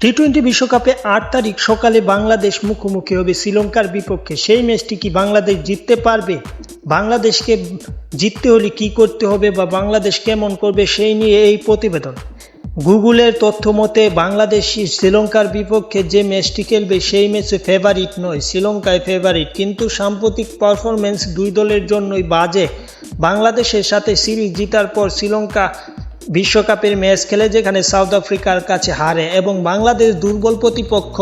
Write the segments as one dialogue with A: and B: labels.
A: T twenty বিশ্বকাপে আট তারিখ সকালে বাংলাদেশ মুখোমুখি হবে শ্রীলঙ্কার বিপক্ষে। সেই ম্যাচটি কি বাংলাদেশ জিততে পারবে? বাংলাদেশকে জিততে হলে কি করতে হবে বা বাংলাদেশ কেমন করবে সেই নিয়ে এই প্রতিবেদন। গুগলের তথ্য মতে বাংলাদেশ শ্রীলঙ্কার বিপক্ষে যে ম্যাচটি খেলবে সেই ম্যাচে ফেভারিট নয় শ্রীলঙ্কায় ফেভারিট কিন্তু সাম্প্রতিক পারফরমেন্স দুই দলের জন্যই বাজে। বাংলাদেশের সাথে সিরিজ জিতার পর শ্রীলঙ্কা বিশ্বকাপের ম্যাচ খেলে যেখানে সাউথ আফ্রিকার কাছে হারে এবং বাংলাদেশ দুর্বল প্রতিপক্ষ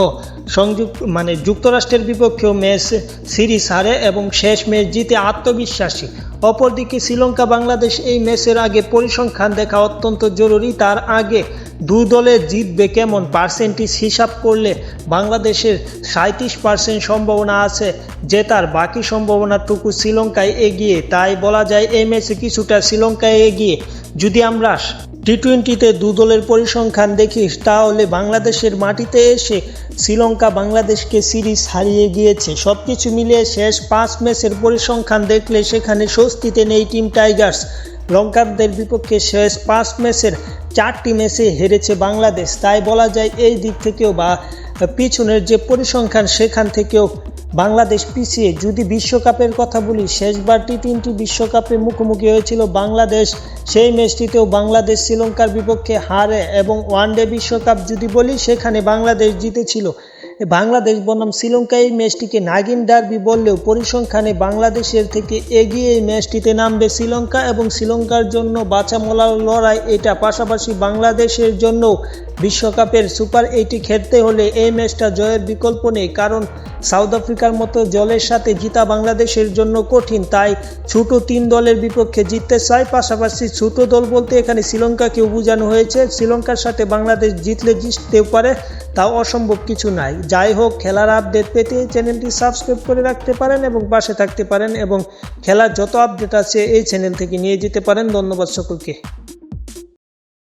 A: সংযুক্ত মানে যুক্তরাষ্ট্রের বিপক্ষেও ম্যাচ সিরিজ হারে এবং শেষ ম্যাচ জিতে আত্মবিশ্বাসী। অপরদিকে শ্রীলঙ্কা বাংলাদেশ এই ম্যাচের আগে পরিসংখ্যান দেখা অত্যন্ত জরুরি। তার আগে দু দলে জিতবে কেমন পার্সেন্টেজ হিসাব করলে বাংলাদেশের সাঁত্রিশ পার্সেন্ট সম্ভাবনা আছে জেতার বাকি সম্ভাবনাটুকু শ্রীলঙ্কায় এগিয়ে। তাই বলা যায়, এই ম্যাচে কিছুটা শ্রীলঙ্কায় এগিয়ে যদি আমরা টি টোয়েন্টিতে দু দলের পরিসংখ্যান দেখি, তাহলে বাংলাদেশের মাটিতে এসে শ্রীলঙ্কা বাংলাদেশকে সিরিজ হারিয়ে গিয়েছে। সব কিছু মিলিয়ে শেষ পাঁচ ম্যাচের পরিসংখ্যান দেখলে সেখানে স্বস্তিতে নেই টিম টাইগার্স। লঙ্কানদের বিপক্ষে শেষ পাঁচ ম্যাচের চারটি ম্যাচে হেরেছে বাংলাদেশ। তাই বলা যায় এই দিক থেকেও বা পিছনের যে পরিসংখ্যান, সেখান থেকেও বাংলাদেশ পিছিয়ে যদি বিশ্বকাপের কথা বলি, শেষবার টি টোয়েন্টি বিশ্বকাপে মুখোমুখি হয়েছিল বাংলাদেশ। সেই ম্যাচটিতেও বাংলাদেশ শ্রীলঙ্কার বিপক্ষে হারে এবং ওয়ানডে বিশ্বকাপ যদি বলি, সেখানে বাংলাদেশ জিতেছিল। বাংলাদেশ বনাম শ্রীলঙ্কা এই ম্যাচটিকে নাগিন ডার্বি বললেও পরিসংখ্যানে বাংলাদেশের থেকে এগিয়ে এই ম্যাচটিতে নামবে শ্রীলঙ্কা এবং শ্রীলঙ্কার জন্য বাঁচা মলার লড়াই এটা পাশাপাশি বাংলাদেশের জন্য বিশ্বকাপের সুপার এইটি খেলতে হলে এই ম্যাচটা জয়ের বিকল্প নেই, কারণ সাউথ আফ্রিকার মতো জলের সাথে জিতা বাংলাদেশের জন্য কঠিন, তাই ছোট তিন দলের বিপক্ষে জিততে চায়। পাশাপাশি ছোট দল বলতে এখানে শ্রীলঙ্কাকেও বোঝানো হয়েছে। শ্রীলঙ্কার সাথে বাংলাদেশ জিতলে জিততেও পারে। তাও অসম্ভব কিছু নাই। যাই হোক, খেলার আপডেট পেতে চ্যানেলটি সাবস্ক্রাইব করে রাখতে পারেন এবং পাশে থাকতে পারেন এবং খেলার যত আপডেট আছে এই চ্যানেল থেকে নিয়ে যেতে পারেন। ধন্যবাদ সকলকে।